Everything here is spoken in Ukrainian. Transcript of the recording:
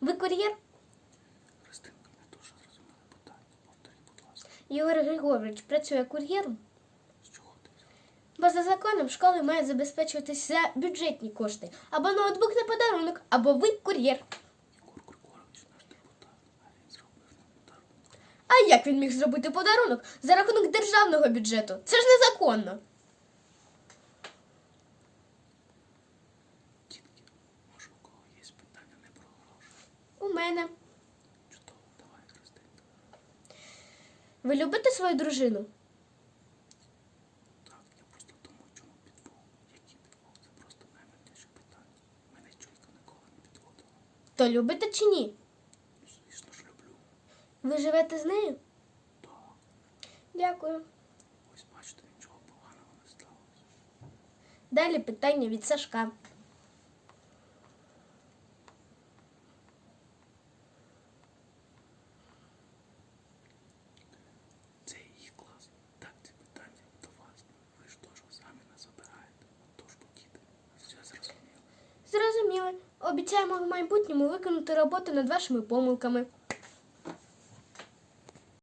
Ви кур'єр? Христинка, не дуже зрозуміла питання. Повторіть, будь ласка, Ігор Григорович працює кур'єром? з чого ти? Бо за законом школи мають забезпечуватися за бюджетні кошти. Або ноутбук на подарунок, або ви кур'єр. Єгор Григорович наш депутат, а він зробив нам подарунок. А як він міг зробити подарунок за рахунок державного бюджету? Це ж незаконно. Мене. Чудово, давай, Христинка. Ви любите свою дружину? Так, я просто думаю, чому підвох? Який підвох? Це просто найменше питання. Мене чуйка ніколи не підводила. То любите чи ні? Ну, звісно ж, люблю. Ви живете з нею? Так, Дякую. ось бачите, нічого поганого не сталося. Далі питання від Сашка. Обіцяємо в майбутньому виконати роботу над вашими помилками.